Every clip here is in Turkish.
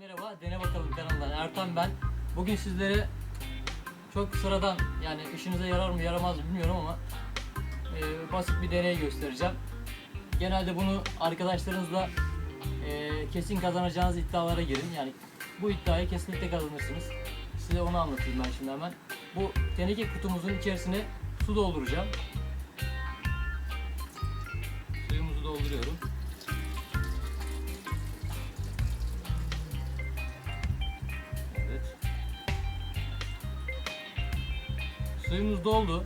Merhaba, Dene Bakalım kanalından Ertan ben. Bugün sizlere çok sıradan yani işinize yarar mı yaramaz mı bilmiyorum ama e, basit bir deney göstereceğim. Genelde bunu arkadaşlarınızla e, kesin kazanacağınız iddialara girin. Yani bu iddiayı kesinlikle kazanırsınız. Size onu anlatayım ben şimdi hemen. Bu teneke kutumuzun içerisine su dolduracağım. Suyumuzu dolduruyorum. Suyumuz doldu.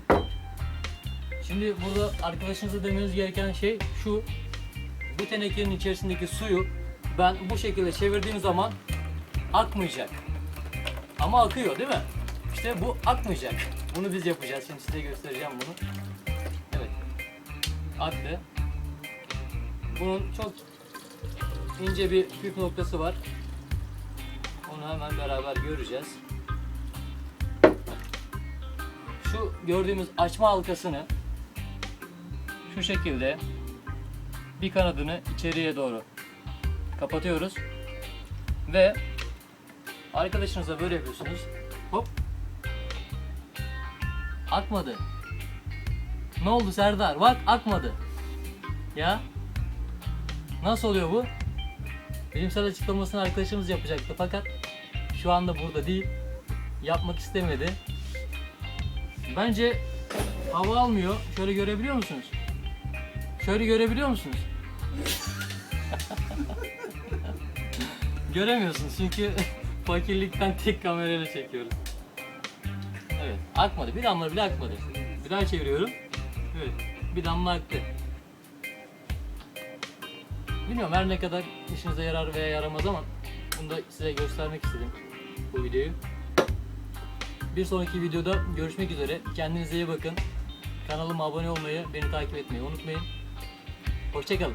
Şimdi burada arkadaşınıza demeniz gereken şey şu. Bu tenekenin içerisindeki suyu ben bu şekilde çevirdiğim zaman akmayacak. Ama akıyor değil mi? İşte bu akmayacak. Bunu biz yapacağız. Şimdi size göstereceğim bunu. Evet. Aktı. Bunun çok ince bir püf noktası var. Onu hemen beraber göreceğiz. Şu gördüğümüz açma halkasını şu şekilde bir kanadını içeriye doğru kapatıyoruz ve arkadaşınıza böyle yapıyorsunuz. Hop. Akmadı. Ne oldu Serdar? Bak akmadı. Ya. Nasıl oluyor bu? Bilimsel açıklamasını arkadaşımız yapacaktı fakat şu anda burada değil. Yapmak istemedi. Bence hava almıyor. Şöyle görebiliyor musunuz? Şöyle görebiliyor musunuz? Göremiyorsunuz çünkü fakirlikten tek kamerayla çekiyoruz. Evet, akmadı. Bir damla bile akmadı. Bir daha çeviriyorum. Evet, bir damla aktı. Bilmiyorum her ne kadar işinize yarar veya yaramaz ama bunu da size göstermek istedim bu videoyu. Bir sonraki videoda görüşmek üzere. Kendinize iyi bakın. Kanalıma abone olmayı, beni takip etmeyi unutmayın. Hoşçakalın.